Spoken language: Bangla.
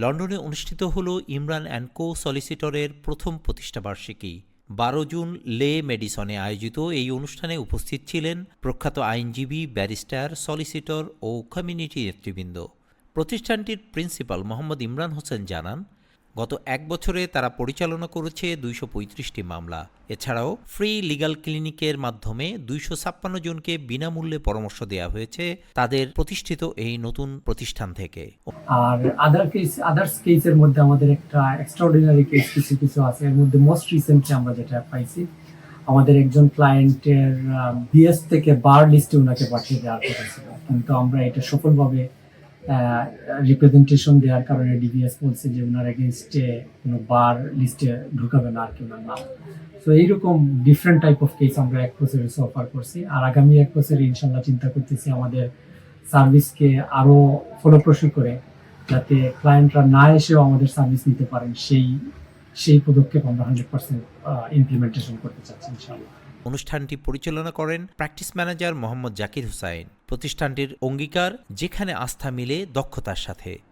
লন্ডনে অনুষ্ঠিত হল ইমরান অ্যান্ড কো সলিসিটরের প্রথম প্রতিষ্ঠাবার্ষিকী। বারো জুন লে মেডিসনে আয়োজিত এই অনুষ্ঠানে উপস্থিত ছিলেন প্রখ্যাত আইনজীবী, ব্যারিস্টার, সলিসিটর ও কমিউনিটি নেতৃবৃন্দ। প্রতিষ্ঠানটির প্রিন্সিপাল মোহাম্মদ ইমরান হোসেন জানান গত এক বছরে তারা পরিচালনা করেছে দুইশো পঁয়ত্রিশটি মামলা। এছাড়াও ফ্রি লিগ্যাল ক্লিনিকের মাধ্যমে দুইশো ছাপ্পান্ন জনকে বিনামূল্যে পরামর্শ দেওয়া হয়েছে তাদের প্রতিষ্ঠিত এই নতুন প্রতিষ্ঠান থেকে। আর আদার কেস আদার্স কেসের মধ্যে আমাদের একটা এক্সট্রাঅর্ডিনারি কেস কিছু কিছু আছে। এর মধ্যে মোস্ট রিসেন্টলি আমরা যেটা পাইছি, আমাদের একজন ক্লায়েন্টের বিএস থেকে বার লিস্টে ওনাকে পাঠিয়ে দেওয়ার কথা ছিল। কিন্তু আমরা এটা সফলভাবে রিপ্রেজেন্টেশন দেওয়ার কারণে ডিবিএস বলছে যে ওনার এগেনস্টে কোনো বার লিস্টে ঢুকাবে না আর কি ওনার নাম। তো এইরকম ডিফারেন্ট টাইপ অফ কেস আমরা এক বছরে অফার করছি। আর আগামী এক বছরে ইনশাল্লাহ চিন্তা করতেছি আমাদের সার্ভিসকে আরও ফলপ্রসূ করে, যাতে ক্লায়েন্টরা না এসেও আমাদের সার্ভিস নিতে পারেন, সেই সেই পদক্ষেপ আমরা হান্ড্রেড পার্সেন্ট ইমপ্লিমেন্টেশন করতে চাচ্ছি ইনশাআল্লাহ। অনুষ্ঠানটি পরিচালনা করেন প্র্যাকটিস ম্যানেজার মোহাম্মদ জাকির হুসাইন। প্রতিষ্ঠানটির অঙ্গীকার যেখানে আস্থা মিলে দক্ষতার সাথে।